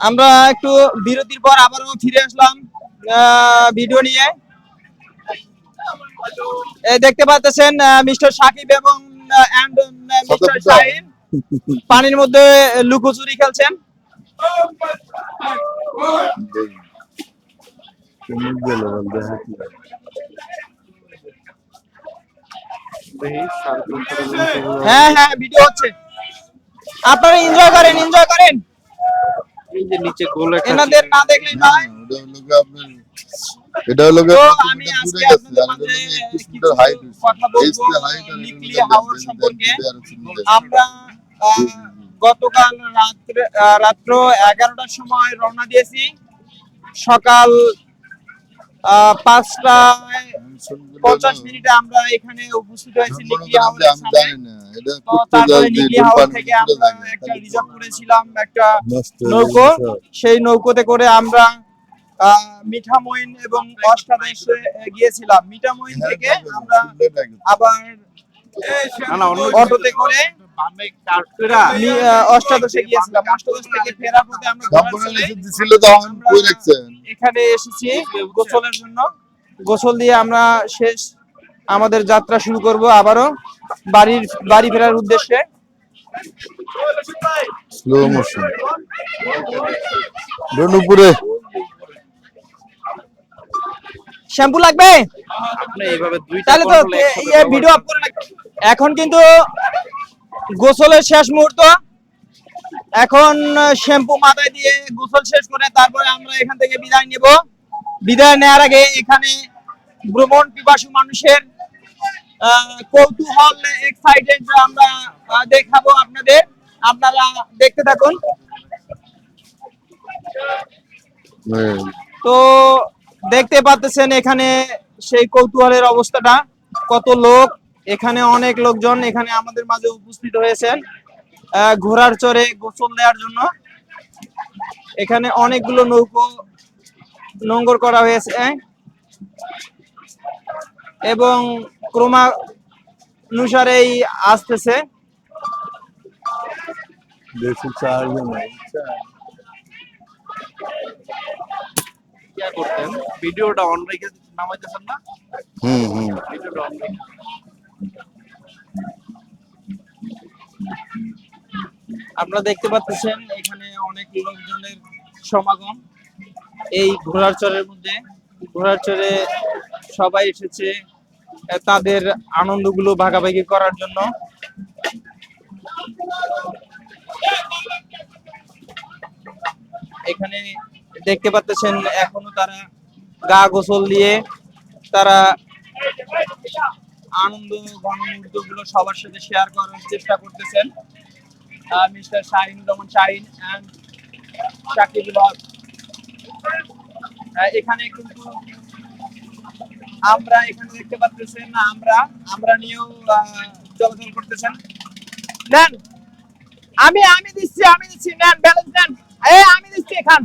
আমরা একটু বিরতির পর আবারও ফিরে আসলাম ভিডিও নিয়ে। দেখতে পাচ্ছেন মিস্টার সাকিব এবং মিস্টার শাহিন। পানির মধ্যে লুকোচুরি খেলছেন। হ্যাঁ হ্যাঁ ভিডিও হচ্ছে। আপনারা এনজয় করেন এনজয় করেন। এই যে নিচে গোল একটা এনাদের না দেখলে নয় এটা হলো আমি আজকে আপনাদের হাওর সম্পর্কে। আমরা আহ, গতকাল রাত্রে আহ, রাত্র এগারোটার সময় রওনা দিয়েছি। সকাল আহ, পাঁচটায় পঞ্চাশ মিনিটে আমরা এখানে উপস্থিত হয়েছি নিকলি হাওরের সামনে জানি না এটা তো তারপরে নিকলি হাওর থেকে করে আমরা একটা রিজার্ভ করেছিলাম একটা নৌকো। সেই নৌকোতে করে আমরা আহ, মিঠামইন এবং অষ্টাদশে গিয়েছিলাম। মিঠামইন থেকে আমরা আবার অটোতে করে অষ্টাদশে গিয়েছিলাম। অষ্টাদশ থেকে ফেরার পথে আমরা এখানে এসেছি গোসলের জন্য। গোসল দিয়ে আমরা শেষ আমাদের যাত্রা শুরু করব আবারও বাড়ির বাড়ি ফেরার উদ্দেশ্যে। স্লো মোশন রনুপুরে শ্যাম্পু লাগবে? আপনি এইভাবে দুইটা তাহলে তো ভিডিও আপ করে রাখ- এখন কিন্তু গোসলের শেষ মুহূর্ত। এখন শ্যাম্পু মাথায় দিয়ে গোসল শেষ করে তারপরে আমরা এখান থেকে বিদায় নেব। বিদায় নেওয়ার আগে এখানে ভ্রমণ পিপাসু মানুষের কৌতূহল এক্সাইটেড আমরা দেখাবো আপনাদের আপনারা দেখতে থাকুন। তো দেখতে পাচ্ছেন এখানে সেই কৌতূহলের অবস্থাটা, কত লোক, এখানে অনেক লোকজন এখানে আমাদের মাঝে উপস্থিত হয়েছেন ঘোড়ার চড়ে গোসল দেওয়ার জন্য এখানে অনেকগুলো নৌকো নোঙ্গর করা হয়েছে এবং ক্রমানুসারেই আসতেছে। করতেন? ভিডিওটা অন রেখে নামাইতেছেন না? হুম হুম। ভিডিওটা অন রেখে। আপনারা দেখতে পাচ্ছেন এখানে অনেক লোকজনের সমাগম। এই ঘোড়ার চরের মধ্যে ঘোড়ার চরে সবাই এসেছে তাদের আনন্দগুলো ভাগাভাগি করার জন্য। এখানে দেখতে পাচ্ছেন, এখনও তারা গা গোসল দিয়ে তারা আনন্দ গণমুহূর্তগুলো সবার সাথে শেয়ার করার চেষ্টা করতেছেন। Mister Shahin Rahman Shahin and Sakibul Haque. এখানে কিন্তু আমরা এখানে দেখতে পাচ্ছেন আমরা আমরা নিয়েও চলাচল করতেছেন। নেন, আমি আমি দিচ্ছি আমি দিচ্ছি, নেন ব্যালেন্স নেন। আমি দিচ্ছি এখান।